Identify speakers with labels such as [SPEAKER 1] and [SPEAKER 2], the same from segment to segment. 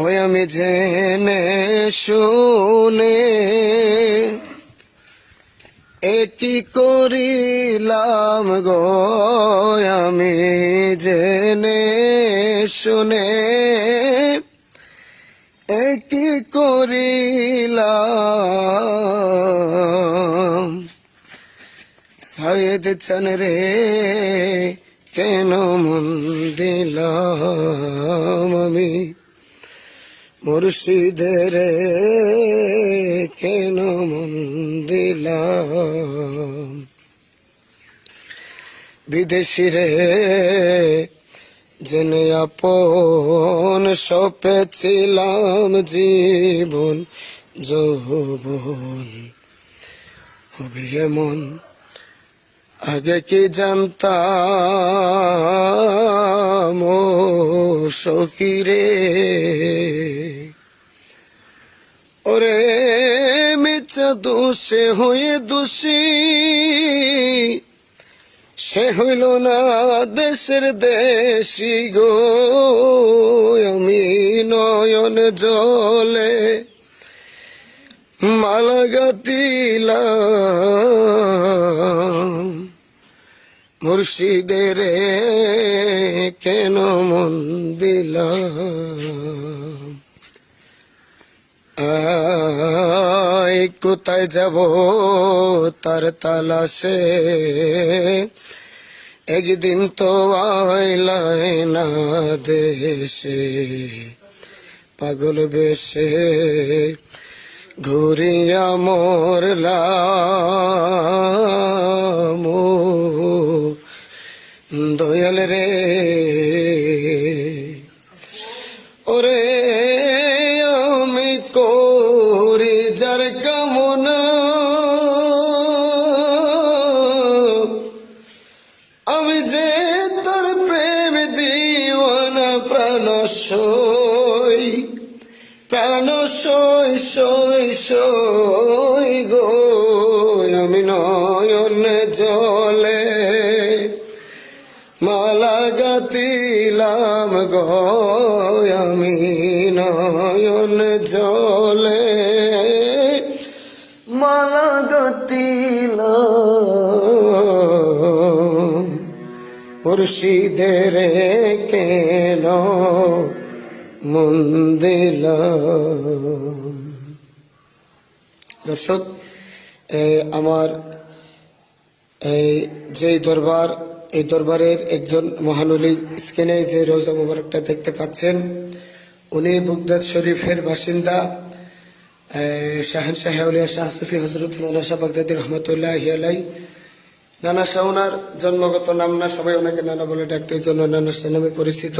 [SPEAKER 1] ওই আমি জেনে শুনে একই করিলাম গো, আমি জেনে শুনে একই করিলাম। সায়েদ চান রে, কেন মন দিলাম আমি? মুর্শিদের কেন মন দিলাম? বিদেশি রে জেনে আপন সপেছিলাম জীবন, যৌবন। হবে এমন আগে কি জানতাম? সকিরে দোষে হয়ে দোষী। সে হইল না দেশের দেশি গো। আমি নয়ন জলে মালা গাতিলাম মুর্শিদের কেন মন দিলাম কোথায় যাব তার তালাশে? একদিন তো আইলাই না দেশে, পাগল বেশে ঘুরিয়া মরলাম। দয়াল রে প্রাণ সই প্রাণ সই সই সই গো। আমি নয়ন জলে মালা গাতিলাম গো আমি। মুর্শিদের কেন মন দিলাম দর্শক আমার এই যে দরবার, এই দরবারের একজন মহানলী স্ক্রিনে যে রোজা মোবারকটা দেখতে পাচ্ছেন, উনি বুগদাদ শরীফের বাসিন্দা শাহেন শাহেউলিয়া শাহ সুফি হজরত নানা শাহ বাগদাদি রহমতুল্লাহ আলাই নানা শাহ ওনার জন্মগত নাম না, সবাই ওনাকে নানা বলে ডাকতে, এই জন্য নানা শাহ নামে পরিচিত।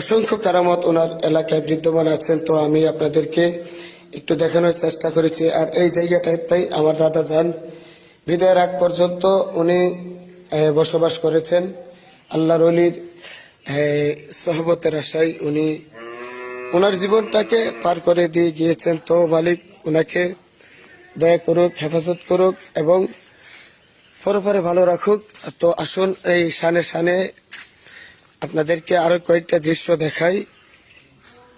[SPEAKER 1] অসংখ্য কারামত ওনার এলাকায় বিদ্যমান আছেন, তো আমি আপনাদেরকে একটু দেখানোর চেষ্টা করেছি। আর এই জায়গাটাতেই আমার দাদা যান, বিদায়ের আগ পর্যন্ত উনি বসবাস করেছেন। আল্লাহর অলির সহবতের আশায় উনি, ওনার জীবনটাকে পার করে দিয়ে গিয়েছেন। তো মালিক ওনাকে দয়া করুক, হেফাজত করুক এবং পরে পরে ভালো রাখুক। তো আসুন এই শানে শানে আপনাদেরকে আরও কয়েকটা দৃশ্য দেখাই।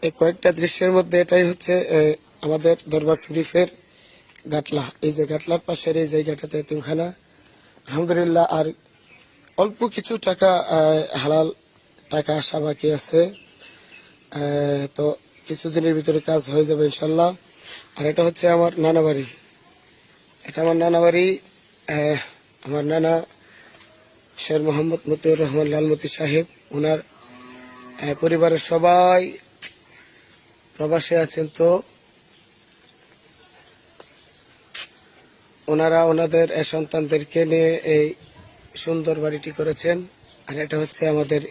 [SPEAKER 1] এই কয়েকটা দৃশ্যের মধ্যে এটাই হচ্ছে আমাদের দরবার শরীফের গাটলা। এই যে গাটলার পাশের এই জায়গাটাতে এতিমখানা আলহামদুলিল্লাহ, আর অল্প কিছু টাকা হালাল টাকা আসা বাকি আছে। তো কিছুদিনের ভিতরে কাজ হয়ে যাবে ইনশাল্লাহ। আর এটা হচ্ছে আমার নানা বাড়ি এটা আমার নানা বাড়ি আমার নানা শের মোহাম্মদ মতিউর রহমান লালমতি সাহেব, ওনার পরিবারের সবাই প্রবাসে আছেন তো। ওনারা ওনাদের সন্তানদেরকে নিয়ে এই সুন্দর বাড়িটি করেছেন। আর এটা হচ্ছে আমাদের